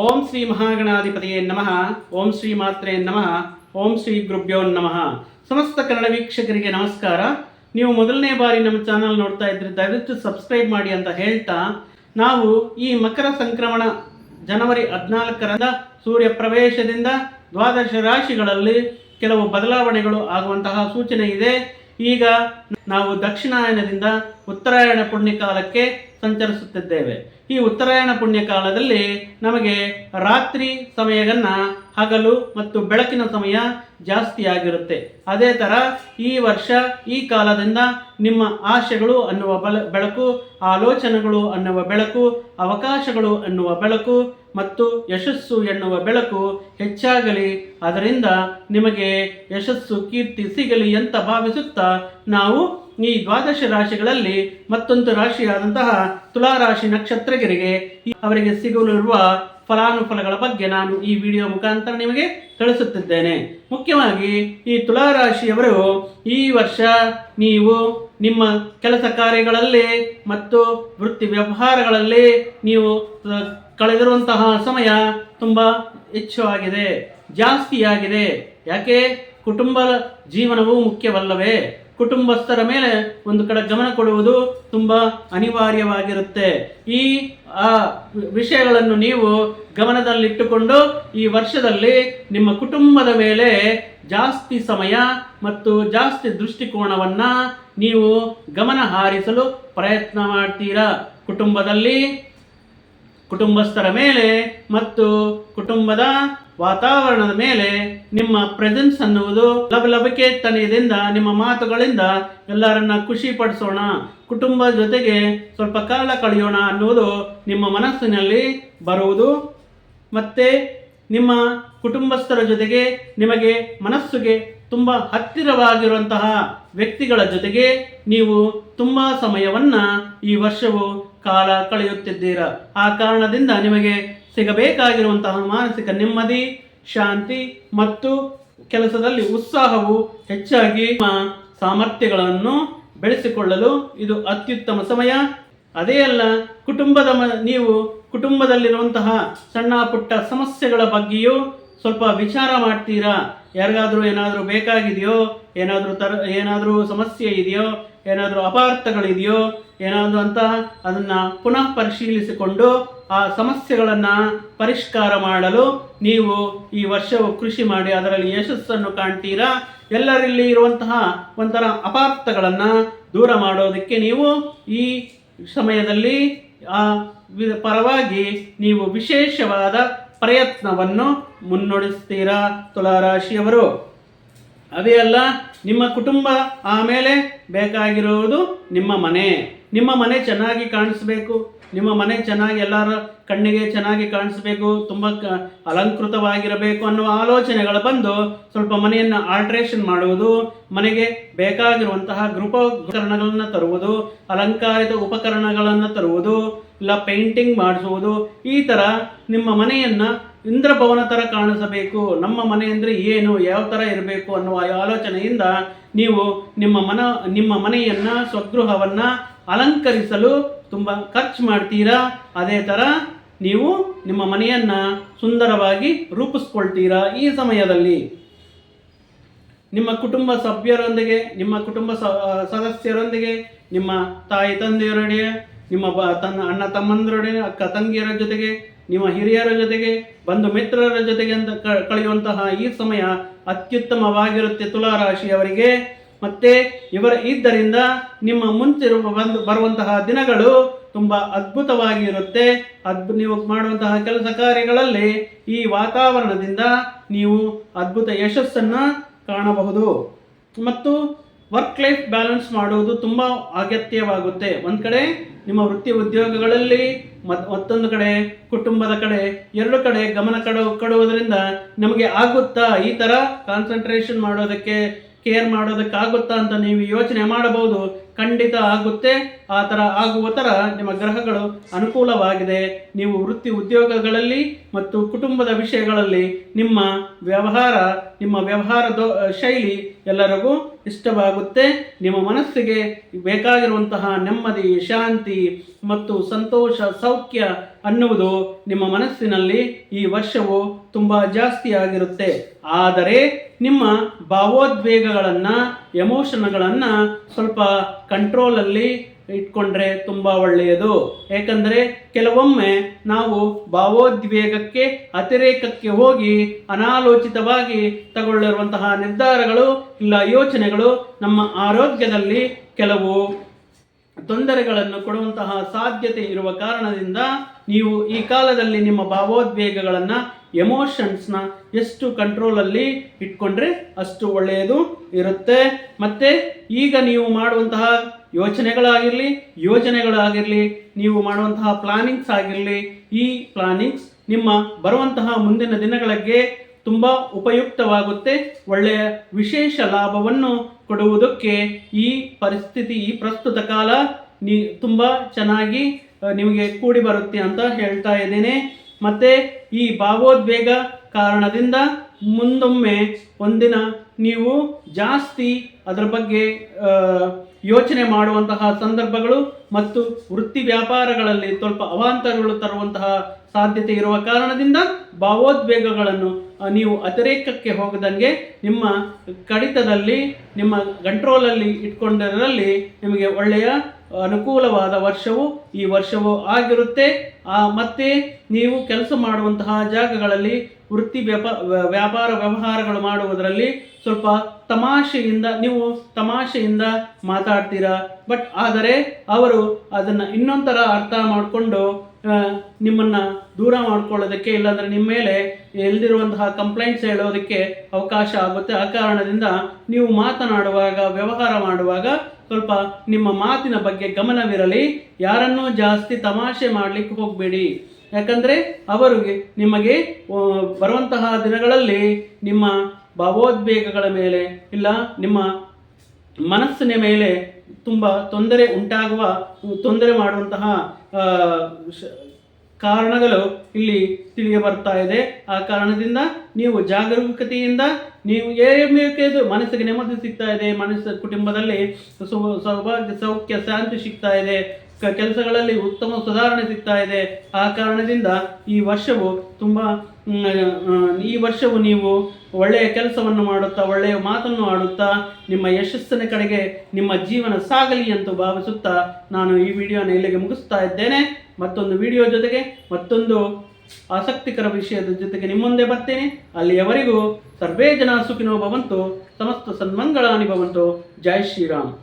ಓಂ ಶ್ರೀ ಮಹಾಗಣಾಧಿಪತಿಯೇ ನಮಃ. ಓಂ ಶ್ರೀ ಮಾತ್ರೇ ನಮಃ. ಓಂ ಶ್ರೀ ಗುರುಭ್ಯೋ ನಮಃ. ಸಮಸ್ತ ಕನ್ನಡ ವೀಕ್ಷಕರಿಗೆ ನಮಸ್ಕಾರ. ನೀವು ಮೊದಲನೇ ಬಾರಿ ನಮ್ಮ ಚಾನಲ್ ನೋಡ್ತಾ ಇದ್ರೆ ದಯವಿಟ್ಟು ಸಬ್ಸ್ಕ್ರೈಬ್ ಮಾಡಿ ಅಂತ ಹೇಳ್ತಾ, ನಾವು ಈ ಮಕರ ಸಂಕ್ರಮಣ ಜನವರಿ ಹದಿನಾಲ್ಕರಿಂದ ಸೂರ್ಯ ಪ್ರವೇಶದಿಂದ ದ್ವಾದಶ ರಾಶಿಗಳಲ್ಲಿ ಕೆಲವು ಬದಲಾವಣೆಗಳು ಆಗುವಂತಹ ಸೂಚನೆ ಇದೆ. ಈಗ ನಾವು ದಕ್ಷಿಣಾಯನದಿಂದ ಉತ್ತರಾಯಣ ಪುಣ್ಯಕಾಲಕ್ಕೆ ಸಂಚರಿಸುತ್ತಿದ್ದೇವೆ. ಈ ಉತ್ತರಾಯಣ ಪುಣ್ಯಕಾಲದಲ್ಲಿ ನಮಗೆ ರಾತ್ರಿ ಸಮಯವನ್ನು ಹಗಲು ಮತ್ತು ಬೆಳಕಿನ ಸಮಯ ಜಾಸ್ತಿ ಆಗಿರುತ್ತೆ. ಅದೇ ಥರ ಈ ವರ್ಷ ಈ ಕಾಲದಿಂದ ನಿಮ್ಮ ಆಶೆಗಳು ಅನ್ನುವ ಬಲ ಬೆಳಕು, ಆಲೋಚನೆಗಳು ಅನ್ನುವ ಬೆಳಕು, ಅವಕಾಶಗಳು ಅನ್ನುವ ಬೆಳಕು ಮತ್ತು ಯಶಸ್ಸು ಎನ್ನುವ ಬೆಳಕು ಹೆಚ್ಚಾಗಲಿ. ಅದರಿಂದ ನಿಮಗೆ ಯಶಸ್ಸು, ಕೀರ್ತಿ ಸಿಗಲಿ ಅಂತ ಭಾವಿಸುತ್ತಾ ನಾವು ಈ ದ್ವಾದಶ ರಾಶಿಗಳಲ್ಲಿ ಮತ್ತೊಂದು ರಾಶಿಯಾದಂತಹ ತುಲಾರಾಶಿ ನಕ್ಷತ್ರಗಿರಿಗೆ ಅವರಿಗೆ ಸಿಗಲಿರುವ ಫಲಾನುಫಲಗಳ ಬಗ್ಗೆ ನಾನು ಈ ವಿಡಿಯೋ ಮುಖಾಂತರ ನಿಮಗೆ ತಿಳಿಸುತ್ತಿದ್ದೇನೆ. ಮುಖ್ಯವಾಗಿ ಈ ತುಲಾರಾಶಿಯವರು ಈ ವರ್ಷ ನೀವು ನಿಮ್ಮ ಕೆಲಸ ಕಾರ್ಯಗಳಲ್ಲಿ ಮತ್ತು ವೃತ್ತಿ ವ್ಯವಹಾರಗಳಲ್ಲಿ ನೀವು ಕಳೆದಿರುವಂತಹ ಸಮಯ ತುಂಬ ಹೆಚ್ಚು ಆಗಿದೆ ಜಾಸ್ತಿಯಾಗಿದೆ. ಯಾಕೆ? ಕುಟುಂಬ ಜೀವನವು ಮುಖ್ಯವಲ್ಲವೇ? ಕುಟುಂಬಸ್ಥರ ಮೇಲೆ ಒಂದು ಕಡೆ ಗಮನ ಕೊಡುವುದು ತುಂಬ ಅನಿವಾರ್ಯವಾಗಿರುತ್ತೆ. ಈ, ಆ ವಿಷಯಗಳನ್ನು ನೀವು ಗಮನದಲ್ಲಿಟ್ಟುಕೊಂಡು ಈ ವರ್ಷದಲ್ಲಿ ನಿಮ್ಮ ಕುಟುಂಬದ ಮೇಲೆ ಜಾಸ್ತಿ ಸಮಯ ಮತ್ತು ಜಾಸ್ತಿ ದೃಷ್ಟಿಕೋನವನ್ನ ನೀವು ಗಮನ ಹಾರಿಸಲು ಪ್ರಯತ್ನ ಮಾಡ್ತೀರಾ? ಕುಟುಂಬದಲ್ಲಿ ಕುಟುಂಬಸ್ಥರ ಮೇಲೆ ಮತ್ತು ಕುಟುಂಬದ ವಾತಾವರಣದ ಮೇಲೆ ನಿಮ್ಮ ಪ್ರೆಸೆನ್ಸ್ ಅನ್ನುವುದು ಲಬಲಬಿಕೆತನದಿಂದ ನಿಮ್ಮ ಮಾತುಗಳಿಂದ ಎಲ್ಲರನ್ನ ಖುಷಿ ಪಡಿಸೋಣ. ಕುಟುಂಬ ಜೊತೆಗೆ ಸ್ವಲ್ಪ ಕಾಲ ಕಳೆಯೋಣ ಅನ್ನುವುದು ನಿಮ್ಮ ಮನಸ್ಸಿನಲ್ಲಿ ಬರುವುದು. ಮತ್ತೆ ನಿಮ್ಮ ಕುಟುಂಬಸ್ಥರ ಜೊತೆಗೆ ನಿಮಗೆ ಮನಸ್ಸಿಗೆ ತುಂಬ ಹತ್ತಿರವಾಗಿರುವಂತಹ ವ್ಯಕ್ತಿಗಳ ಜೊತೆಗೆ ನೀವು ತುಂಬ ಸಮಯವನ್ನ ಈ ವರ್ಷವು ಕಾಲ ಕಳೆಯುತ್ತಿದ್ದೀರಾ. ಆ ಕಾರಣದಿಂದ ನಿಮಗೆ ಸಿಗಬೇಕಾಗಿರುವಂತಹ ಮಾನಸಿಕ ನೆಮ್ಮದಿ, ಶಾಂತಿ ಮತ್ತು ಕೆಲಸದಲ್ಲಿ ಉತ್ಸಾಹವು ಹೆಚ್ಚಾಗಿ ಸಾಮರ್ಥ್ಯಗಳನ್ನು ಬೆಳೆಸಿಕೊಳ್ಳಲು ಇದು ಅತ್ಯುತ್ತಮ ಸಮಯ. ಅದೇ ಅಲ್ಲ, ಕುಟುಂಬದ ನೀವು ಕುಟುಂಬದಲ್ಲಿರುವಂತಹ ಸಣ್ಣ ಪುಟ್ಟ ಸಮಸ್ಯೆಗಳ ಬಗ್ಗೆಯೂ ಸ್ವಲ್ಪ ವಿಚಾರ ಮಾಡ್ತೀರಾ? ಯಾರಿಗಾದರೂ ಏನಾದರೂ ಬೇಕಾಗಿದೆಯೋ, ಏನಾದರೂ ತರ, ಏನಾದರೂ ಸಮಸ್ಯೆ ಇದೆಯೋ ಏನಾದರೂ ಅಪಾರ್ಥಗಳಿದೆಯೋ, ಏನಾದರೂ ಅಂತ ಅದನ್ನು ಪುನಃ ಪರಿಶೀಲಿಸಿಕೊಂಡು ಆ ಸಮಸ್ಯೆಗಳನ್ನು ಪರಿಷ್ಕಾರ ಮಾಡಲು ನೀವು ಈ ವರ್ಷವು ಕೃಷಿ ಮಾಡಿ ಅದರಲ್ಲಿ ಯಶಸ್ಸನ್ನು ಕಾಣ್ತೀರಾ? ಎಲ್ಲರಲ್ಲಿ ಇರುವಂತಹ ಒಂಥರ ಅಪಾರ್ಥಗಳನ್ನು ದೂರ ಮಾಡೋದಕ್ಕೆ ನೀವು ಈ ಸಮಯದಲ್ಲಿ ಆ ಪರವಾಗಿ ನೀವು ವಿಶೇಷವಾದ ಪ್ರಯತ್ನವನ್ನು ಮುನ್ನಡೆಸ್ತೀರಾ ತುಲಾರಾಶಿಯವರು? ಅದೇ ಅಲ್ಲ ನಿಮ್ಮ ಕುಟುಂಬ ಆಮೇಲೆ ಬೇಕಾಗಿರುವುದು ನಿಮ್ಮ ಮನೆ. ನಿಮ್ಮ ಮನೆ ಚೆನ್ನಾಗಿ ಕಾಣಿಸ್ಬೇಕು, ನಿಮ್ಮ ಮನೆ ಚೆನ್ನಾಗಿ ಎಲ್ಲರ ಕಣ್ಣಿಗೆ ಚೆನ್ನಾಗಿ ಕಾಣಿಸ್ಬೇಕು, ತುಂಬ ಅಲಂಕೃತವಾಗಿರಬೇಕು ಅನ್ನುವ ಆಲೋಚನೆಗಳು ಬಂದು ಸ್ವಲ್ಪ ಮನೆಯನ್ನು ಆಲ್ಟ್ರೇಷನ್ ಮಾಡುವುದು, ಮನೆಗೆ ಬೇಕಾಗಿರುವಂತಹ ಗೃಹೋಪಕರಣಗಳನ್ನು ತರುವುದು, ಅಲಂಕಾರಿತ ಉಪಕರಣಗಳನ್ನು ತರುವುದು, ಇಲ್ಲ ಪೇಂಟಿಂಗ್ ಮಾಡಿಸುವುದು, ಈ ಥರ ನಿಮ್ಮ ಮನೆಯನ್ನು ಇಂದ್ರಭವನ ಥರ ಕಾಣಿಸಬೇಕು, ನಮ್ಮ ಮನೆ ಅಂದರೆ ಏನು, ಯಾವ ಥರ ಇರಬೇಕು ಅನ್ನುವ ಆಲೋಚನೆಯಿಂದ ನೀವು ನಿಮ್ಮ ಮನ, ನಿಮ್ಮ ಮನೆಯನ್ನು ಸ್ವಗೃಹವನ್ನು ಅಲಂಕರಿಸಲು ತುಂಬ ಖರ್ಚು ಮಾಡ್ತೀರಾ? ಅದೇ ಥರ ನೀವು ನಿಮ್ಮ ಮನೆಯನ್ನು ಸುಂದರವಾಗಿ ರೂಪಿಸ್ಕೊಳ್ತೀರಾ ಈ ಸಮಯದಲ್ಲಿ? ನಿಮ್ಮ ಕುಟುಂಬ ಸಭ್ಯರೊಂದಿಗೆ, ನಿಮ್ಮ ಕುಟುಂಬ ಸದಸ್ಯರೊಂದಿಗೆ, ನಿಮ್ಮ ತಾಯಿ ತಂದೆಯರೊಡನೆ ನಿಮ್ಮ ಬ, ತನ್ನ ಅಣ್ಣ ತಮ್ಮಂದರೊಡನೆ ಅಕ್ಕ ತಂಗಿಯರ ಜೊತೆಗೆ, ನಿಮ್ಮ ಹಿರಿಯರ ಜೊತೆಗೆ, ಬಂಧು ಮಿತ್ರರ ಜೊತೆಗೆ ಅಂತ ಕಳೆಯುವಂತಹ ಈ ಸಮಯ ಅತ್ಯುತ್ತಮವಾಗಿರುತ್ತೆ ತುಲಾರಾಶಿಯವರಿಗೆ. ಮತ್ತೆ ಇವರ ಇದ್ದರಿಂದ ನಿಮ್ಮ ಮುಂಚಿರುವ ಬಂದು ಬರುವಂತಹ ದಿನಗಳು ತುಂಬ ಅದ್ಭುತವಾಗಿರುತ್ತೆ ಅದ್ಭು ನೀವು ಮಾಡುವಂತಹ ಕೆಲಸ ಕಾರ್ಯಗಳಲ್ಲಿ ಈ ವಾತಾವರಣದಿಂದ ನೀವು ಅದ್ಭುತ ಯಶಸ್ಸನ್ನು ಕಾಣಬಹುದು. ಮತ್ತು ವರ್ಕ್ ಲೈಫ್ ಬ್ಯಾಲೆನ್ಸ್ ಮಾಡುವುದು ತುಂಬ ಅಗತ್ಯವಾಗುತ್ತೆ. ಒಂದು ಕಡೆ ನಿಮ್ಮ ವೃತ್ತಿ ಉದ್ಯೋಗಗಳಲ್ಲಿ, ಮತ್ ಮತ್ತೊಂದು ಕಡೆ ಕುಟುಂಬದ ಕಡೆ, ಎರಡು ಕಡೆ ಗಮನ ಕಡ ಕೊಡುವುದರಿಂದ ನಮಗೆ ಆಗುತ್ತಾ ಈ ಥರ ಕಾನ್ಸಂಟ್ರೇಷನ್ ಮಾಡೋದಕ್ಕೆ ಕೇರ್ ಮಾಡೋದಕ್ಕಾಗುತ್ತಾ ಅಂತ ನೀವು ಯೋಚನೆ ಮಾಡಬಹುದು, ಖಂಡಿತ ಆಗುತ್ತೆ. ಆ ಥರ ಆಗುವ ಥರ ನಿಮ್ಮ ಗ್ರಹಗಳು ಅನುಕೂಲವಾಗಿದೆ. ನೀವು ವೃತ್ತಿ ಉದ್ಯೋಗಗಳಲ್ಲಿ ಮತ್ತು ಕುಟುಂಬದ ವಿಷಯಗಳಲ್ಲಿ ನಿಮ್ಮ ವ್ಯವಹಾರ, ನಿಮ್ಮ ವ್ಯವಹಾರದ ಶೈಲಿ ಎಲ್ಲರಿಗೂ ಇಷ್ಟವಾಗುತ್ತೆ. ನಿಮ್ಮ ಮನಸ್ಸಿಗೆ ಬೇಕಾಗಿರುವಂತಹ ನೆಮ್ಮದಿ, ಶಾಂತಿ ಮತ್ತು ಸಂತೋಷ, ಸೌಖ್ಯ ಅನ್ನುವುದು ನಿಮ್ಮ ಮನಸ್ಸಿನಲ್ಲಿ ಈ ವರ್ಷವು ತುಂಬ ಜಾಸ್ತಿ ಆಗಿರುತ್ತೆ. ಆದರೆ ನಿಮ್ಮ ಭಾವೋದ್ವೇಗಗಳನ್ನು ಎಮೋಷನ್ಗಳನ್ನು ಸ್ವಲ್ಪ ಕಂಟ್ರೋಲಲ್ಲಿ ಇಟ್ಕೊಂಡ್ರೆ ತುಂಬ ಒಳ್ಳೆಯದು. ಏಕೆಂದರೆ ಕೆಲವೊಮ್ಮೆ ನಾವು ಭಾವೋದ್ವೇಗಕ್ಕೆ, ಅತಿರೇಕಕ್ಕೆ ಹೋಗಿ ಅನಾಲೋಚಿತವಾಗಿ ತಗೊಳ್ಳಿರುವಂತಹ ನಿರ್ಧಾರಗಳು ಇಲ್ಲ ಯೋಚನೆಗಳು ನಮ್ಮ ಆರೋಗ್ಯದಲ್ಲಿ ಕೆಲವು ತೊಂದರೆಗಳನ್ನು ಕೊಡುವಂತಹ ಸಾಧ್ಯತೆ ಇರುವ ಕಾರಣದಿಂದ ನೀವು ಈ ಕಾಲದಲ್ಲಿ ನಿಮ್ಮ ಭಾವೋದ್ವೇಗಗಳನ್ನು ಎಮೋಷನ್ಸ್ನ ಎಷ್ಟು ಕಂಟ್ರೋಲಲ್ಲಿ ಇಟ್ಕೊಂಡ್ರೆ ಅಷ್ಟು ಒಳ್ಳೆಯದು ಇರುತ್ತೆ. ಮತ್ತು ಈಗ ನೀವು ಮಾಡುವಂತಹ ಯೋಚನೆಗಳಾಗಿರಲಿ, ಯೋಜನೆಗಳಾಗಿರಲಿ, ನೀವು ಮಾಡುವಂತಹ ಪ್ಲಾನಿಂಗ್ಸ್ ಆಗಿರಲಿ, ಈ ಪ್ಲಾನಿಂಗ್ಸ್ ನಿಮ್ಮ ಬರುವಂತಹ ಮುಂದಿನ ದಿನಗಳಿಗೆ ತುಂಬ ಉಪಯುಕ್ತವಾಗುತ್ತೆ. ಒಳ್ಳೆಯ ವಿಶೇಷ ಲಾಭವನ್ನು ಕೊಡುವುದಕ್ಕೆ ಈ ಪರಿಸ್ಥಿತಿ, ಈ ಪ್ರಸ್ತುತ ಕಾಲ ನೀ ತುಂಬ ಚೆನ್ನಾಗಿ ನಿಮಗೆ ಕೂಡಿ ಬರುತ್ತೆ ಅಂತ ಹೇಳ್ತಾ ಇದ್ದೇನೆ. ಮತ್ತು ಈ ಭಾವೋದ್ವೇಗ ಕಾರಣದಿಂದ ಮುಂದೊಮ್ಮೆ ಒಂದಿನ ನೀವು ಜಾಸ್ತಿ ಅದರ ಬಗ್ಗೆ ಯೋಚನೆ ಮಾಡುವಂತಹ ಸಂದರ್ಭಗಳು ಮತ್ತು ವೃತ್ತಿ ವ್ಯಾಪಾರಗಳಲ್ಲಿ ಸ್ವಲ್ಪ ಅವಾಂತರಗಳು ತರುವಂತಹ ಸಾಧ್ಯತೆ ಇರುವ ಕಾರಣದಿಂದ ಭಾವೋದ್ವೇಗಗಳನ್ನು ನೀವು ಅತಿರೇಕಕ್ಕೆ ಹೋಗದಂಗೆ ನಿಮ್ಮ ಕಡಿತದಲ್ಲಿ ನಿಮ್ಮ ಕಂಟ್ರೋಲಲ್ಲಿ ಇಟ್ಕೊಂಡರಲ್ಲಿ ನಿಮಗೆ ಒಳ್ಳೆಯ ಅನುಕೂಲವಾದ ವರ್ಷವು ಈ ವರ್ಷವು ಆಗಿರುತ್ತೆ. ಆ, ಮತ್ತೆ ನೀವು ಕೆಲಸ ಮಾಡುವಂತಹ ಜಾಗಗಳಲ್ಲಿ ವೃತ್ತಿ ವ್ಯಾಪ ವ್ಯಾಪಾರ ವ್ಯವಹಾರಗಳು ಮಾಡುವುದರಲ್ಲಿ ಸ್ವಲ್ಪ ತಮಾಷೆಯಿಂದ ನೀವು ತಮಾಷೆಯಿಂದ ಮಾತಾಡ್ತೀರಾ. ಬಟ್ ಆದರೆ ಅವರು ಅದನ್ನು ಇನ್ನೊಂಥರ ಅರ್ಥ ಮಾಡಿಕೊಂಡು ನಿಮ್ಮನ್ನು ದೂರ ಮಾಡ್ಕೊಳ್ಳೋದಕ್ಕೆ ಇಲ್ಲಾಂದರೆ ನಿಮ್ಮ ಮೇಲೆ ಎಲ್ದಿರುವಂತಹ ಕಂಪ್ಲೇಂಟ್ಸ್ ಹೇಳೋದಕ್ಕೆ ಅವಕಾಶ ಆಗುತ್ತೆ. ಆ ಕಾರಣದಿಂದ ನೀವು ಮಾತನಾಡುವಾಗ, ವ್ಯವಹಾರ ಮಾಡುವಾಗ ಸ್ವಲ್ಪ ನಿಮ್ಮ ಮಾತಿನ ಬಗ್ಗೆ ಗಮನವಿರಲಿ. ಯಾರನ್ನೂ ಜಾಸ್ತಿ ತಮಾಷೆ ಮಾಡಲಿಕ್ಕೆ ಹೋಗಬೇಡಿ. ಯಾಕಂದರೆ ಅವರಿಗೆ ನಿಮಗೆ ಬರುವಂತಹ ದಿನಗಳಲ್ಲಿ ನಿಮ್ಮ ಭಾವೋದ್ವೇಗಗಳ ಮೇಲೆ ಇಲ್ಲ, ನಿಮ್ಮ ಮನಸ್ಸಿನ ಮೇಲೆ ತುಂಬ ತೊಂದರೆ ಉಂಟಾಗುವ, ತೊಂದರೆ ಮಾಡುವಂತಹ ಕಾರಣಗಳು ಇಲ್ಲಿ ತಿಳಿಯ ಬರ್ತಾ ಇದೆ. ಆ ಕಾರಣದಿಂದ ನೀವು ಜಾಗರೂಕತೆಯಿಂದ ನೀವು ಬೇಕಿದ್ರು ಮನಸ್ಸಿಗೆ ನೆಮ್ಮದಿ ಸಿಗ್ತಾ ಇದೆ. ಮನಸ್ಸು, ಕುಟುಂಬದಲ್ಲಿ ಸೌಭಾಗ್ಯ, ಸೌಖ್ಯ, ಶಾಂತಿ ಸಿಗ್ತಾ ಇದೆ. ಕೆಲಸಗಳಲ್ಲಿ ಉತ್ತಮ ಸುಧಾರಣೆ ಸಿಗ್ತಾ ಇದೆ. ಆ ಕಾರಣದಿಂದ ಈ ವರ್ಷವು ತುಂಬ ಈ ವರ್ಷವು ನೀವು ಒಳ್ಳೆಯ ಕೆಲಸವನ್ನು ಮಾಡುತ್ತಾ, ಒಳ್ಳೆಯ ಮಾತನ್ನು ಆಡುತ್ತಾ, ನಿಮ್ಮ ಯಶಸ್ಸಿನ ಕಡೆಗೆ ನಿಮ್ಮ ಜೀವನ ಸಾಗಲಿ ಅಂತ ಭಾವಿಸುತ್ತಾ ನಾನು ಈ ವಿಡಿಯೋನ ಇಲ್ಲಿಗೆ ಮುಗಿಸ್ತಾ ಇದ್ದೇನೆ. ಮತ್ತೊಂದು ವಿಡಿಯೋ ಜೊತೆಗೆ ಮತ್ತೊಂದು ಆಸಕ್ತಿಕರ ವಿಷಯದ ಜೊತೆಗೆ ನಿಮ್ಮ ಮುಂದೆ ಬರ್ತೇನೆ. ಅಲ್ಲಿಯವರೆಗೂ ಸರ್ವೇ ಜನ ಸುಖಿನೋ ಸಮಸ್ತ ಸನ್ಮಂಗಳಾನಿ ಭವಂತು. ಜೈ ಶ್ರೀರಾಮ್.